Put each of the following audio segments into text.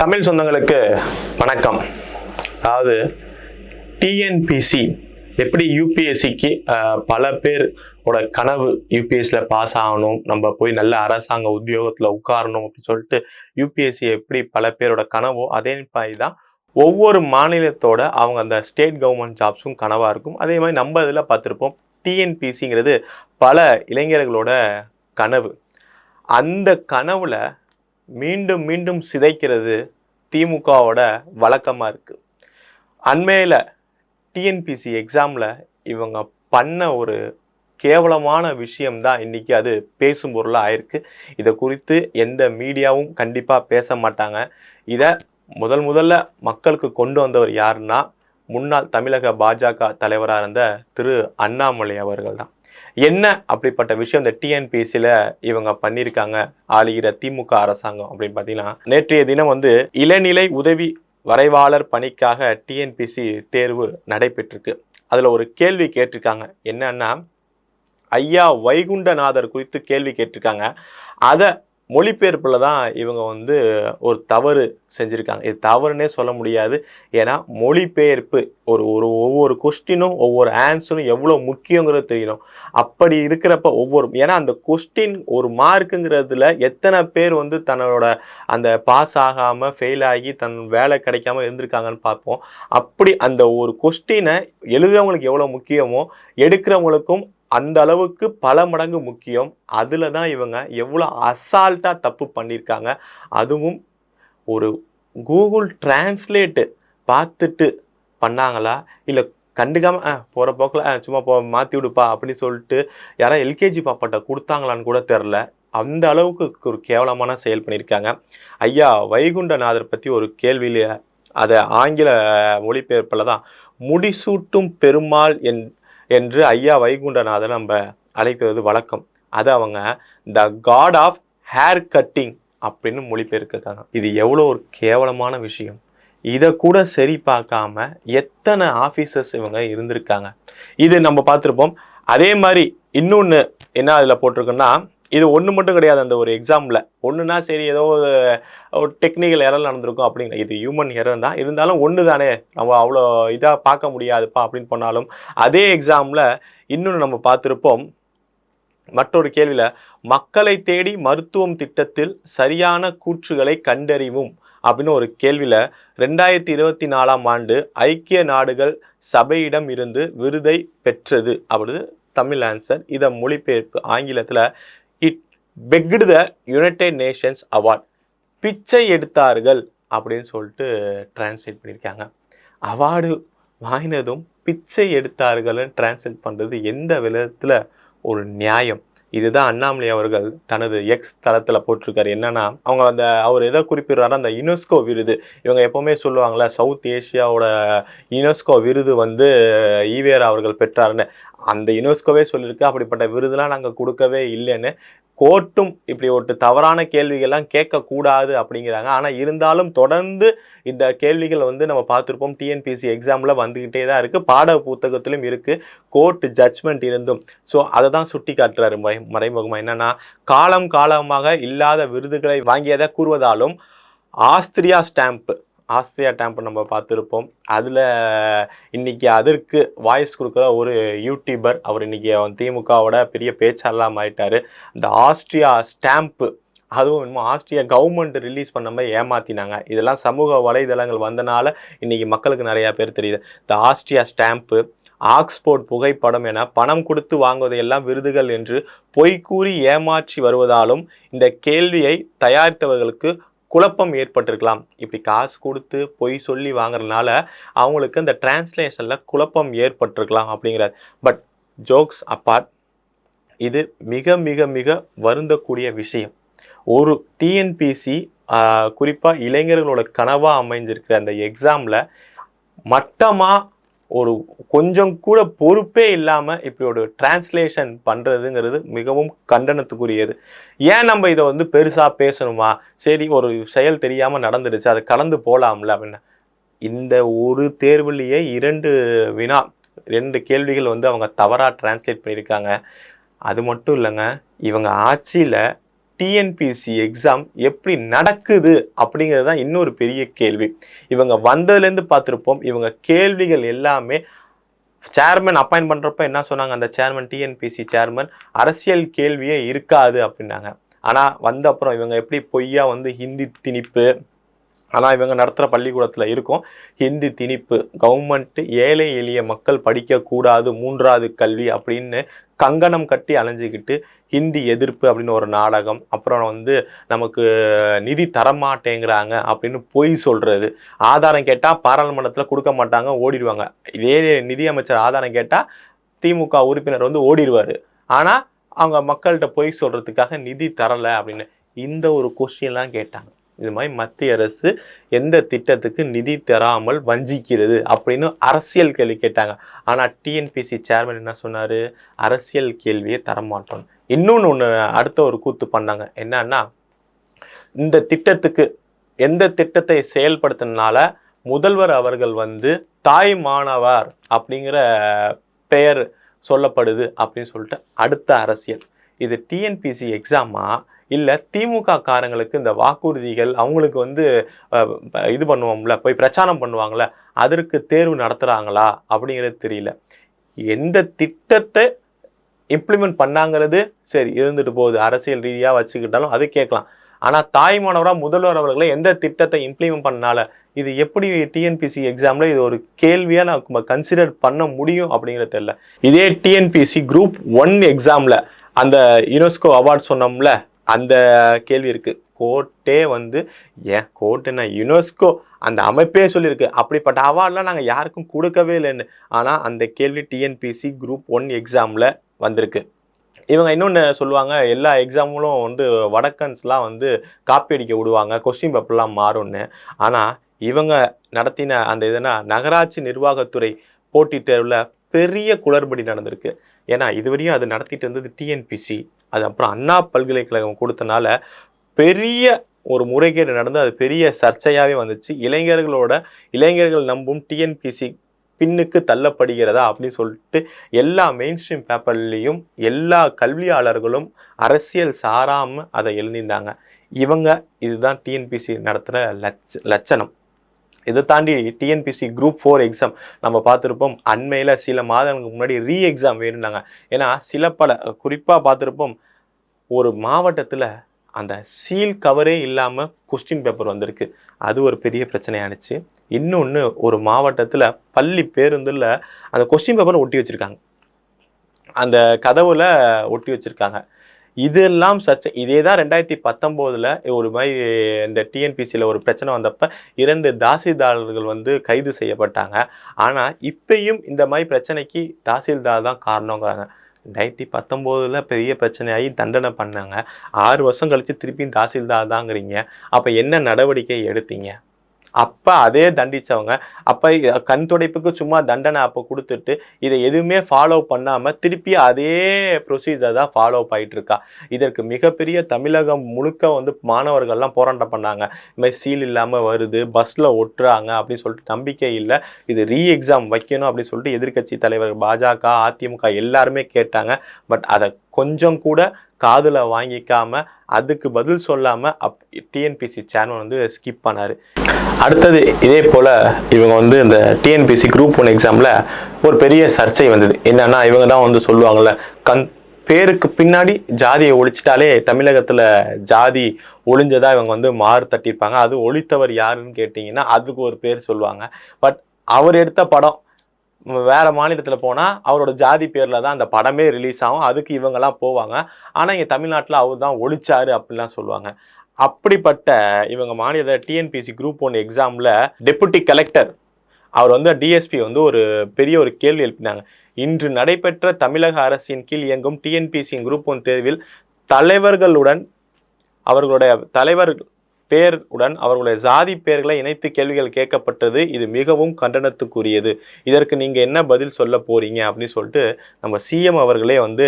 தமிழ் சொந்தங்களுக்கு வணக்கம். அதாவது டிஎன்பிசி எப்படி யூபிஎஸ்சிக்கு பல பேரோட கனவு யூபிஎஸ்சியில் பாஸ் ஆகணும் நம்ம போய் நல்ல அரசாங்க உத்தியோகத்தில் உட்காரணும் அப்படின்னு சொல்லிட்டு யூபிஎஸ்சி எப்படி பல பேரோட கனவோ அதே மாதிரி தான் ஒவ்வொரு மாநிலத்தோட அவங்க அந்த ஸ்டேட் கவர்மெண்ட் ஜாப்ஸும் கனவாக இருக்கும். அதே மாதிரி நம்ம இதில் பார்த்துருப்போம் டிஎன்பிசிங்கிறது பல இளைஞர்களோட கனவு. அந்த கனவுல மீண்டும் மீண்டும் சிதைக்கிறது திமுகவோட வழக்கமாக இருக்குது அண்மையில் டிஎன்பிசி எக்ஸாமில் இவங்க பண்ண ஒரு கேவலமான விஷயம்தான் இன்றைக்கி அது பேசும் பொருளாக ஆயிருக்கு. இதை குறித்து எந்த மீடியாவும் கண்டிப்பாக பேச மாட்டாங்க. இதை முதல் முதல்ல மக்களுக்கு கொண்டு வந்தவர் யாருன்னா முன்னாள் தமிழக பாஜக தலைவராக இருந்த திரு அண்ணாமலை அவர்கள் தான் என்ன அப்படிப்பட்ட விஷயம் இந்த டிஎன்பிசியில் இவங்க பண்ணியிருக்காங்க? ஆளுகிற திமுக அரசாங்கம் அப்படின்னு பார்த்தீங்கன்னா நேற்றைய தினம் வந்து இளநிலை உதவி வரைவாளர் பணிக்காக டிஎன்பிசி தேர்வு நடைபெற்றிருக்கு. அதில் ஒரு கேள்வி கேட்டிருக்காங்க. என்னன்னா ஐயா வைகுண்டநாதர் குறித்து கேள்வி கேட்டிருக்காங்க. அதை மொழிபெயர்ப்பில் தான் இவங்க வந்து ஒரு தவறு செஞ்சுருக்காங்க. இது தவறுனே சொல்ல முடியாது. ஏன்னா மொழிபெயர்ப்பு ஒரு ஒரு ஒவ்வொரு கொஸ்டினும் ஒவ்வொரு ஆன்சரும் எவ்வளோ முக்கியங்கிறது தெரியணும். அப்படி இருக்கிறப்ப ஒவ்வொரு ஏன்னா அந்த கொஸ்டின் ஒரு மார்க்குங்கிறதுல எத்தனை பேர் வந்து தன்னோட அந்த பாஸ் ஆகாமல் ஃபெயில் ஆகி தன் வேலை கிடைக்காம இருந்திருக்காங்கன்னு பார்ப்போம். அப்படி அந்த ஒரு கொஸ்டினை எழுதுறவங்களுக்கு எவ்வளோ முக்கியமோ எடுக்கிறவங்களுக்கும் அந்த அளவுக்கு பல மடங்கு முக்கியம். அதில் தான் இவங்க எவ்வளோ அசால்ட்டாக தப்பு பண்ணியிருக்காங்க அதுவும் ஒரு கூகுள் டிரான்ஸ்லேட்டு பார்த்துட்டு பண்ணாங்களா? இல்லை கண்டுக்காம ஆ போகிற போக்கில் ஆ சும்மா போ மாற்றி விடுப்பா அப்படின்னு சொல்லிட்டு யாராவது எல்கேஜி பாப்பாட்ட கொடுத்தாங்களான்னு கூட தெரில அந்த அளவுக்கு ஒரு கேவலமான செயல் பண்ணியிருக்காங்க ஐயா வைகுண்டநாதர் பற்றி ஒரு கேள்வியில் அதை ஆங்கில மொழிபெயர்ப்பில் தான் முடிசூட்டும் பெருமாள் என் என்று ஐயா வைகுண்டநாதன் நம்ம அழைக்கிறது வழக்கம். அது அவங்க the god of hair cutting அப்படின்னு மொழிபெயர்க்கிறாங்க. இது எவ்வளோ ஒரு கேவலமான விஷயம். இதை கூட சரி பார்க்காம எத்தனை ஆஃபீஸர்ஸ் இவங்க இருந்திருக்காங்க. இது நம்ம பார்த்துருப்போம். அதே மாதிரி இன்னொன்று என்ன அதில் போட்டிருக்குன்னா இது ஒன்று மட்டும் கிடையாது அந்த ஒரு எக்ஸாமில் ஒன்றுனா சரி ஏதோ ஒரு ஒரு டெக்னிக்கல் எரர் நடந்திருக்கும் அப்படிங்கிற இது ஹியூமன் எரர் தான். இருந்தாலும் ஒன்று தானே. நம்ம அவ்வளோ இதாக பார்க்க முடியாதுப்பா அப்படின்னு போனாலும் அதே எக்ஸாமில் இன்னொன்று நம்ம பார்த்துருப்போம். மற்றொரு கேள்வியில் மக்களை தேடி மருத்துவம் திட்டத்தில் சரியான கூற்றுகளை கண்டறிவும் அப்படின்னு ஒரு கேள்வியில் ரெண்டாயிரத்தி இருபத்தி நாலாம் ஆண்டு ஐக்கிய நாடுகள் சபையிடம் இருந்து விருதை பெற்றது. அப்படின்னு தமிழ் ஆன்சர் இதை மொழிபெயர்ப்பு ஆங்கிலத்தில் it begged the United Nations award பிச்சை எடுத்தார்கள் அப்படின்னு சொல்லிட்டு டிரான்ஸ்லேட் பண்ணியிருக்காங்க. அவார்டு வாங்கினதும் பிச்சை எடுத்தார்கள்னு டிரான்ஸ்லேட் பண்ணுறது எந்த விதத்தில் ஒரு நியாயம்? இதுதான் அண்ணாமலை அவர்கள் தனது எக்ஸ் தளத்தில் போட்டிருக்காரு. என்னன்னா அவங்க அந்த அவர் எதை குறிப்பிடுறாரு அந்த யுனெஸ்கோ விருது. இவங்க எப்போவுமே சொல்லுவாங்களே சவுத் ஏஷியாவோட யுனெஸ்கோ விருது வந்து ஈவேரா அவர்கள் பெற்றாருன்னு. அந்த யுனெஸ்கோவே சொல்லியிருக்கு. அப்படிப்பட்ட விருதுலாம் நாங்கள் கொடுக்கவே இல்லைன்னு கோர்ட்டும் இப்படி ஒரு தவறான கேள்விகள்லாம் கேட்கக்கூடாது அப்படிங்கிறாங்க. ஆனால் இருந்தாலும் தொடர்ந்து இந்த கேள்விகள் வந்து நம்ம பார்த்துருப்போம். டிஎன்பிசி எக்ஸாமில் வந்துக்கிட்டே தான் இருக்குது பாட புத்தகத்திலும் இருக்குது கோர்ட் ஜட்ஜ்மெண்ட் இருந்தும். ஸோ அதை தான் சுட்டி காட்டுறாரு மை மறைமுகமாக என்னன்னா காலம் காலமாக இல்லாத விருதுகளை வாங்கியதை கூறுவதாலும் ஆஸ்திரியா ஸ்டாம்ப்பு ஆஸ்திரியா டேம்ப் நம்ம பார்த்துருப்போம். அதில் இன்னைக்கு அதற்கு வாய்ஸ் கொடுக்குற ஒரு யூடியூபர் அவர் இன்னைக்கு திமுகவோட பெரிய பேச்சாளராக ஆயிட்டாரு இந்த ஆஸ்திரியா ஸ்டாம்ப்பு அதுவும் இன்னும் ஆஸ்திரியா கவர்மெண்ட் ரிலீஸ் பண்ண மாதிரி ஏமாத்தினாங்க. இதெல்லாம் சமூக வலைதளங்கள் வந்தனால இன்னைக்கு மக்களுக்கு நிறையா பேர் தெரியுது. இந்த ஆஸ்திரியா ஸ்டாம்ப்பு ஆக்ஸ்போர்ட் புகைப்படம் என பணம் கொடுத்து வாங்குவதையெல்லாம் விருதுகள் என்று பொய்கூறி ஏமாற்றி வருவதாலும் இந்த கேள்வியை தயாரித்தவர்களுக்கு குழப்பம் ஏற்பட்டிருக்கலாம். இப்படி காசு கொடுத்து பொய் சொல்லி வாங்குறதுனால அவங்களுக்கு அந்த டிரான்ஸ்லேஷனில் குழப்பம் ஏற்பட்டிருக்கலாம் அப்படிங்கிறார். பட் ஜோக்ஸ் அப்பார்ட் இது மிக மிக மிக வருந்தக்கூடிய விஷயம். ஒரு டிஎன்பிசி குறிப்பாக இளைஞர்களோட கனவாக அமைஞ்சிருக்கிற அந்த எக்ஸாமில் மட்டமாக ஒரு கொஞ்சம் கூட பொறுப்பே இல்லாமல் இப்படி ஒரு டிரான்ஸ்லேஷன் பண்ணுறதுங்கிறது மிகவும் கண்டனத்துக்குரியது. ஏன் நம்ம இதை வந்து பெருசாக பேசணுமா? சரி ஒரு செயல் தெரியாமல் நடந்துடுச்சு அது கலந்து போகலாம்ல அப்படின்னு. இந்த ஒரு தேர்வுலேயே இரண்டு வினா ரெண்டு கேள்விகள் வந்து அவங்க தவறாக டிரான்ஸ்லேட் பண்ணியிருக்காங்க. அது மட்டும் இல்லைங்க இவங்க ஆட்சியில் டிஎன்பிசி எக்ஸாம் எப்படி நடக்குது அப்படிங்கிறது தான் இன்னொரு பெரிய கேள்வி. இவங்க வந்ததுலேருந்து பார்த்துருப்போம் இவங்க கேள்விகள் எல்லாமே சேர்மன் அப்பாயின் பண்ணுறப்ப என்ன சொன்னாங்க? அந்த சேர்மன் டிஎன்பிசி சேர்மன் அரசியல் கேள்வியே இருக்காது அப்படின்னாங்க. ஆனால் வந்த அப்புறம் இவங்க எப்படி பொய்யா வந்து ஹிந்தி திணிப்பு ஆனால் இவங்க நடத்துகிற பள்ளிக்கூடத்தில் இருக்கும். ஹிந்தி திணிப்பு கவர்மெண்ட்டு ஏழை எளிய மக்கள் படிக்கக்கூடாது மூன்றாவது கல்வி அப்படின்னு கங்கணம் கட்டி அலைஞ்சிக்கிட்டு ஹிந்தி எதிர்ப்பு அப்படின்னு ஒரு நாடகம் அப்புறம் வந்து நமக்கு நிதி தரமாட்டேங்கிறாங்க அப்படின்னு பொய் சொல்கிறது ஆதாரம் கேட்டால் பாராளுமன்றத்தில் கொடுக்க மாட்டாங்க ஓடிடுவாங்க. இதே நிதி அமைச்சர் ஆதாரம் கேட்டால் திமுக உறுப்பினர் வந்து ஓடிடுவார். ஆனால் அவங்க மக்கள்கிட்ட பொய் சொல்கிறதுக்காக நிதி தரலை அப்படின்னு இந்த ஒரு கொஸ்டின்லாம் கேட்டாங்க. இது மாதிரி மத்திய அரசு எந்த திட்டத்துக்கு நிதி தராமல் வஞ்சிக்கிறது அப்படின்னு அரசியல் கேள்வி கேட்டாங்க. ஆனால் டிஎன்பிசி சேர்மன் என்ன சொன்னார்? அரசியல் கேள்வியை தரமாட்டோம். இன்னொன்று ஒன்று அடுத்த ஒரு கூத்து பண்ணாங்க. என்னன்னா இந்த திட்டத்துக்கு எந்த திட்டத்தை செயல்படுத்தினால முதல்வர் அவர்கள் வந்து தாய் மாணவர் அப்படிங்கிற பெயர் சொல்லப்படுது அப்படின்னு சொல்லிட்டு அடுத்த அரசியல். இது டிஎன்பிசி எக்ஸாமா இல்லை திமுக காரங்களுக்கு இந்த வாக்குறுதிகள் அவங்களுக்கு வந்து இது பண்ணுவோம்ல போய் பிரச்சாரம் பண்ணுவாங்கள்ல அதற்கு தேர்வு நடத்துகிறாங்களா அப்படிங்கிறது தெரியல. எந்த திட்டத்தை இம்ப்ளிமெண்ட் பண்ணாங்கிறது சரி இருந்துட்டு போகுது. அரசியல் ரீதியாக வச்சுக்கிட்டாலும் அது கேட்கலாம். ஆனால் தாய்மானவராக முதல்வர் அவர்களை எந்த திட்டத்தை இம்ப்ளிமெண்ட் பண்ணால இது எப்படி டிஎன்பிசி எக்ஸாமில் இது ஒரு கேள்வியாக நான் கன்சிடர் பண்ண முடியும் அப்படிங்கிறது தெரியல. இதே டிஎன்பிசி குரூப் ஒன் எக்ஸாமில் அந்த யுனெஸ்கோ அவார்ட் சொன்னோம்ல அந்த கேள்வி இருக்குது கோர்ட்டே வந்து ஏன் கோர்ட்டுன்னா யுனெஸ்கோ அந்த அமைப்பே சொல்லியிருக்கு. அப்படிப்பட்ட அவார்ட்லாம் நாங்கள் யாருக்கும் கொடுக்கவே இல்லைன்னு. ஆனால் அந்த கேள்வி டிஎன்பிசி குரூப் ஒன் எக்ஸாமில் வந்திருக்கு. இவங்க இன்னொன்று சொல்லுவாங்க எல்லா எக்ஸாம்களும் வந்து வடக்கன்ஸ்லாம் வந்து காப்பி அடிக்க விடுவாங்க கொஸ்டின் பேப்பர்லாம் மாறும்னு. ஆனால் இவங்க நடத்தின அந்த இதுனா நகராட்சி நிர்வாகத்துறை போட்டித் தேர்வில் பெரிய குளறுபடி நடந்திருக்கு. ஏன்னா இதுவரையும் அது நடத்திட்டு இருந்தது டிஎன்பிசி அது அப்புறம் அண்ணா பல்கலைக்கழகம் கொடுத்தனால பெரிய ஒரு முறைகேடு நடந்து அது பெரிய சர்ச்சையாகவே வந்துச்சு. இளைஞர்களோட இளைஞர்கள் நம்பும் டிஎன்பிசி பின்னுக்கு தள்ளப்படுகிறதா அப்படின்னு சொல்லிட்டு எல்லா மெயின் ஸ்ட்ரீம் பேப்பர்லேயும் எல்லா கல்வியாளர்களும் அரசியல் சாராமல் அதை எழுதியிருந்தாங்க. இவங்க இதுதான் டிஎன்பிசி நடத்துகிற லட்ச லட்சணம். இதை தாண்டி டிஎன்பிசி குரூப் ஃபோர் எக்ஸாம் நம்ம பார்த்துருப்போம். அண்மையில் சில மாதங்களுக்கு முன்னாடி ரீ எக்ஸாம் வேணும்னாங்க. ஏன்னா சில பல குறிப்பாக பார்த்துருப்போம் ஒரு மாவட்டத்தில் அந்த சீல் கவரே இல்லாமல் கொஸ்டின் பேப்பர் வந்திருக்கு. அது ஒரு பெரிய பிரச்சனையானுச்சு. இன்னொன்று ஒரு மாவட்டத்தில் பள்ளி பேருந்தில் அந்த கொஸ்டின் பேப்பரை ஒட்டி வச்சுருக்காங்க. அந்த கதவுல ஒட்டி வச்சுருக்காங்க. இதெல்லாம் சர்ச்சை இதே தான் ரெண்டாயிரத்தி பத்தொம்போதில் ஒரு மாதிரி இந்த டிஎன்பிசியில் ஒரு பிரச்சனை வந்தப்ப இரண்டு தாசில்தார்கள் வந்து கைது செய்யப்பட்டாங்க. ஆனால் இப்பயும் இந்த மாதிரி பிரச்சனைக்கு தாசில்தார் தான் காரணங்கிறாங்க. ரெண்டாயிரத்தி பத்தொம்போதில் பெரிய பிரச்சனையாகி தண்டனை பண்ணாங்க. ஆறு வருஷம் கழித்து திருப்பியும் தாசில்தார் தாங்கிறீங்க அப்போ என்ன நடவடிக்கை எடுத்தீங்க? அப்போ அதே தண்டித்தவங்க அப்போ கண் துடைப்புக்கு சும்மா தண்டனை அப்போ கொடுத்துட்டு இதை எதுவுமே ஃபாலோ பண்ணாமல் திருப்பி அதே ப்ரொசீஜர் தான் ஃபாலோ ஆகிட்டுருக்கா இதற்கு மிகப்பெரிய தமிழகம் முழுக்க வந்து மாணவர்கள்லாம் போராட்டம் பண்ணாங்க. இதுமாதிரி சீல் இல்லாமல் வருது பஸ்ஸில் ஒட்டுறாங்க அப்படின்னு சொல்லிட்டு நம்பிக்கை இல்லை. இது ரீ எக்ஸாம் வைக்கணும் அப்படின்னு சொல்லிட்டு எதிர்க்கட்சி தலைவர் பாஜக அதிமுக எல்லாருமே கேட்டாங்க. பட் அதை கொஞ்சம் கூட காதில் வாங்கிக்காம அதுக்கு பதில் சொல்லாமல் அப் டிஎன்பிசி சேர்மன் வந்து ஸ்கிப் பண்ணார். அடுத்தது இதே போல் இவங்க வந்து இந்த டிஎன்பிசி குரூப் ஒன் எக்ஸாமில் ஒரு பெரிய சர்ச்சை வந்தது. என்னென்னா இவங்க தான் வந்து சொல்லுவாங்கள்ல கண் பேருக்கு பின்னாடி ஜாதியை ஒழிச்சிட்டாலே தமிழகத்தில் ஜாதி ஒழிஞ்சதாக இவங்க வந்து மாறு தட்டியிருப்பாங்க. அது ஒழித்தவர் யாருன்னு கேட்டிங்கன்னா அதுக்கு ஒரு பேர் சொல்லுவாங்க. பட் அவர் எடுத்த படம் வேறு மாநிலத்தில் போனால் அவரோட ஜாதி பேரில் தான் அந்த படமே ரிலீஸ் ஆகும். அதுக்கு இவங்கெல்லாம் போவாங்க. ஆனால் இங்கே தமிழ்நாட்டில் அவர் தான் ஒழிச்சாரு அப்படிலாம் சொல்லுவாங்க. அப்படிப்பட்ட இவங்க மாநில டிஎன்பிசி குரூப் ஒன் எக்ஸாமில் டெபுட்டி கலெக்டர் அவர் வந்து டிஎஸ்பி வந்து ஒரு பெரிய ஒரு கேள்வி எழுப்பினாங்க. இன்று நடைபெற்ற தமிழக அரசின் கீழ் இயங்கும் டிஎன்பிசி குரூப் ஒன் தேர்வில் தலைவர்களுடன் அவர்களுடைய தலைவர் பேர் உடன் அவர்களுடைய ஜாதி பெயர்களை இணைத்து கேள்விகள் கேட்கப்பட்டது. இது மிகவும் கண்டனத்துக்குரியது. இதற்கு நீங்கள் என்ன பதில் சொல்ல போகிறீங்க அப்படின்னு சொல்லிட்டு நம்ம சிஎம் அவர்களே வந்து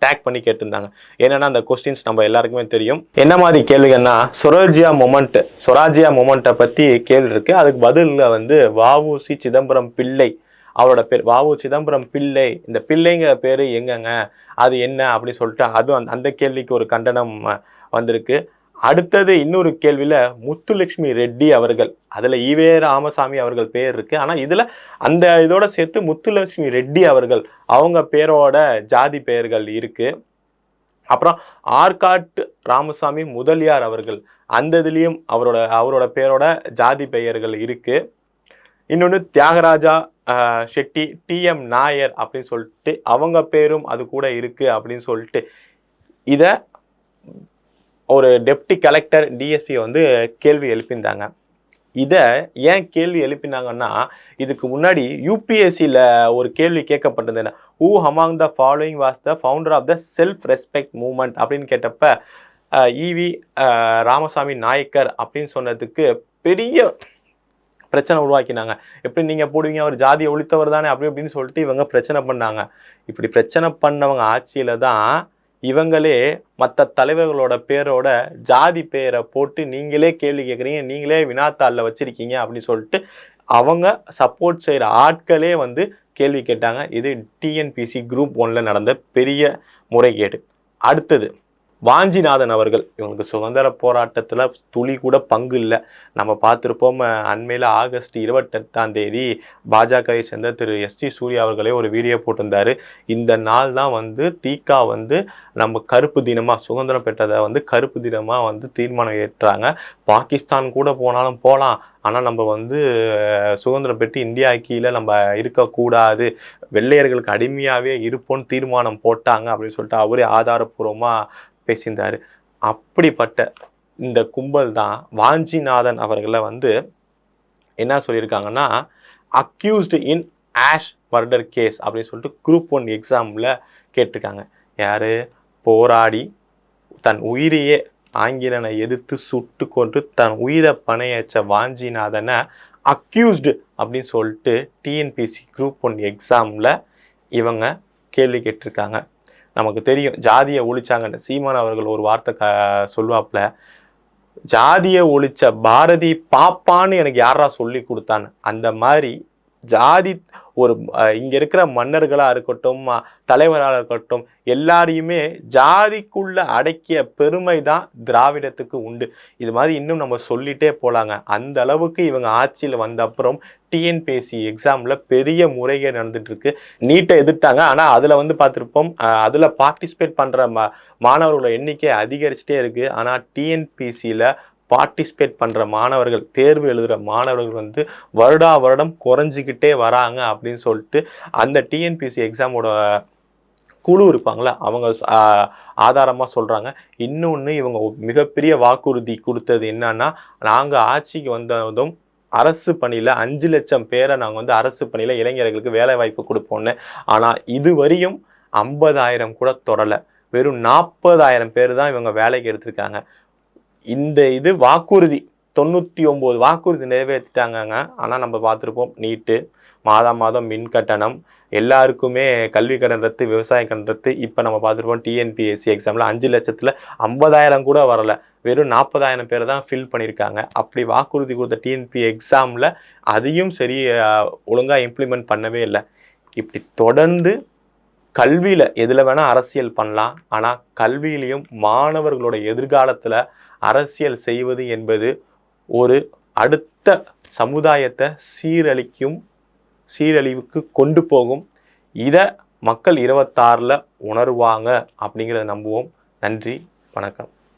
டேக் பண்ணி கேட்டிருந்தாங்க. ஏன்னா அந்த கொஸ்டின்ஸ் நம்ம எல்லாருக்குமே தெரியும். என்ன மாதிரி கேள்விகள்னா சொராஜியா மொமெண்ட் சொராஜியா மொமெண்ட்டை பற்றி கேள்வி இருக்குது அதுக்கு பதிலில் வந்து வஉசி சிதம்பரம் பிள்ளை அவரோட பேர் வாவு சிதம்பரம் பிள்ளை இந்த பிள்ளைங்கிற பேர் எங்கங்க அது என்ன அப்படின்னு சொல்லிட்டு அதுவும் அந்த- அந்த கேள்விக்கு ஒரு கண்டனம் வந்திருக்கு. அடுத்தது இன்னொரு கேள்வியில் முத்துலட்சுமி ரெட்டி அவர்கள். அதில் ஈவே ராமசாமி அவர்கள் பேர் இருக்கு. ஆனால் இதில் அந்த இதோட சேர்த்து முத்துலட்சுமி ரெட்டி அவர்கள் அவங்க பேரோட ஜாதி பெயர்கள் இருக்கு. அப்புறம் ஆர்காட் ராமசாமி முதலியார் அவர்கள் அந்த இதுலேயும் அவரோட அவரோட பேரோட ஜாதி பெயர்கள் இருக்கு. இன்னொன்று தியாகராஜா ஷெட்டி டிஎம் நாயர் அப்படின்னு சொல்லிட்டு அவங்க பேரும் அது கூட இருக்குது அப்படின்னு சொல்லிட்டு இதை ஒரு டெப்டி கலெக்டர் டிஎஸ்பி வந்து கேள்வி எழுப்பியிருந்தாங்க. இதை ஏன் கேள்வி எழுப்பினாங்கன்னா இதுக்கு முன்னாடி யூபிஎஸ்சியில் ஒரு கேள்வி கேட்கப்பட்டிருந்தது என்ன? Who among the following was the founder of the self respect movement அப்படின்னு கேட்டப்ப இவி ராமசாமி நாயக்கர் அப்படின்னு சொன்னதுக்கு பெரிய பிரச்சனை உருவாக்கினாங்க. எப்படி நீங்கள் போடுவீங்க? அவர் ஜாதியை ஒழித்தவர் தானே அப்படி அப்படின்னு சொல்லிட்டு இவங்க பிரச்சனை பண்ணாங்க. இப்படி பிரச்சனை பண்ணவங்க ஆட்சியில் தான் இவங்களே மற்ற தலைவர்களோட பேரோட ஜாதி பேரை போட்டு நீங்களே கேள்வி கேட்குறீங்க நீங்களே வினாத்தாளில் வச்சிருக்கீங்க அப்படின்னு சொல்லிட்டு அவங்க சப்போர்ட் செய்கிற ஆட்களே வந்து கேள்வி கேட்டாங்க. இது டிஎன்பிசி குரூப் ஒன்ல நடந்த பெரிய முறைகேடு. அடுத்தது வாஞ்சிநாதன் அவர்கள் இவங்களுக்கு சுதந்திர போராட்டத்தில் துளி கூட பங்கு இல்லை. நம்ம பார்த்துருப்போம் அண்மையில் ஆகஸ்ட் இருபத்தெட்டாம் தேதி பாஜகவை சேர்ந்த திரு எஸ்டி சூர்யா அவர்களே ஒரு வீடியோ போட்டிருந்தாரு. இந்த நாள் தான் வந்து தீகா வந்து நம்ம கருப்பு தினமாக சுதந்திரம் பெற்றதை வந்து கருப்பு தினமாக வந்து தீர்மானம் ஏற்றாங்க. பாகிஸ்தான் கூட போனாலும் போகலாம் ஆனால் நம்ம வந்து சுதந்திரம் பெற்று இந்தியா கீழே நம்ம இருக்கக்கூடாது. வெள்ளையர்களுக்கு அடிமையாகவே இருப்போம்னு தீர்மானம் போட்டாங்க அப்படின்னு சொல்லிட்டு அவரே ஆதாரப்பூர்வமாக பேசியிருந்தார். அப்படிப்பட்ட இந்த கும்பல் தான் வாஞ்சிநாதன் அவர்களை வந்து என்ன சொல்லியிருக்காங்கன்னா accused in Ashe murder case அப்படின்னு சொல்லிட்டு குரூப் ஒன் எக்ஸாமில் கேட்டிருக்காங்க. யார்? போராடி தன் உயிரையே ஆங்கிலனை எதிர்த்து சுட்டு கொண்டு தன் உயிரை பணையச்ச வாஞ்சிநாதனை அக்யூஸ்டு அப்படின்னு சொல்லிட்டு டிஎன்பிசி குரூப் ஒன் எக்ஸாமில் இவங்க கேள்வி கேட்டிருக்காங்க. நமக்கு தெரியும். ஜாதியை ஒழிச்சாங்கன்னு. சீமான் அவர்கள் ஒரு வார்த்தை க சொல்லுவாப்புல ஜாதியை ஒழிச்ச பாரதி பாப்பான்னு எனக்கு யாரா சொல்லி கொடுத்தான்னு? அந்த மாதிரி ஜாதி ஒரு இங்கே இருக்கிற மன்னர்களாக இருக்கட்டும் தலைவராக இருக்கட்டும் எல்லாரையுமே ஜாதிக்குள்ள அடக்கிய பெருமை தான் திராவிடத்துக்கு உண்டு. இது மாதிரி இன்னும் நம்ம சொல்லிட்டே போலாங்க. அந்த அளவுக்கு இவங்க ஆட்சியில் வந்த அப்புறம் டிஎன்பிஎஸ்சி எக்ஸாமில் பெரிய முறைகேடு நடந்துட்டு இருக்கு நீட்டை எதிர்த்தாங்க. ஆனால் அதில் வந்து பார்த்துருப்போம் அதில் பார்ட்டிசிபேட் பண்ணுற ம மாணவர்களோட எண்ணிக்கை அதிகரிச்சுட்டே இருக்குது ஆனால் டிஎன்பிஎஸ்சியில் பார்ட்டிசிபேட் பண்ணுற மாணவர்கள் தேர்வு எழுதுகிற மாணவர்கள் வந்து வருடா வருடம் குறைஞ்சிக்கிட்டே வராங்க அப்படின்னு சொல்லிட்டு அந்த டிஎன்பிசி எக்ஸாமோட குழு இருப்பாங்களே அவங்க ஆதாரமாக சொல்கிறாங்க இன்னொன்று இவங்க மிகப்பெரிய வாக்குறுதி கொடுத்தது என்னன்னா நாங்கள் ஆட்சிக்கு வந்ததும் அரசு பணியில் அஞ்சு லட்சம் பேரை நாங்கள் வந்து அரசு பணியில் இளைஞர்களுக்கு வேலை வாய்ப்பு கொடுப்போம்னு. ஆனால் இதுவரையும் ஐம்பதாயிரம் கூட தொடலை. வெறும் நாற்பதாயிரம் பேர் தான் இவங்க வேலைக்கு எடுத்திருக்காங்க. இந்த இது வாக்குறுதி தொண்ணூற்றி ஒம்பது வாக்குறுதி நிறைவேற்றிட்டாங்கங்க. ஆனால் நம்ம பார்த்துருப்போம் நீட்டு மாதம் மாதம் மின் கட்டணம் எல்லாருக்குமே கல்வி கடன் ரத்து விவசாய கடன் ரத்து. இப்போ நம்ம பார்த்துருப்போம் டிஎன்பிஎஸ்சி எக்ஸாமில் அஞ்சு லட்சத்தில் ஐம்பதாயிரம் கூட வரலை. வெறும் நாற்பதாயிரம் பேர் தான் ஃபில் பண்ணியிருக்காங்க. அப்படி வாக்குறுதி கொடுத்த டிஎன்பி எக்ஸாமில் அதையும் சரி ஒழுங்காக இம்ப்ளிமெண்ட் பண்ணவே இல்லை. இப்படி தொடர்ந்து கல்வியில் எதில் வேணால் அரசியல் பண்ணலாம். ஆனால் கல்வியிலையும் மாணவர்களோட எதிர்காலத்தில் அரசியல் செய்வது என்பது ஒரு அடுத்த சமுதாயத்தை சீரழிக்கும் சீரழிவுக்கு கொண்டு போகும். இதை மக்கள் இருபத்தாறில் உணர்வாங்க அப்படிங்கிறத நம்புவோம். நன்றி வணக்கம்.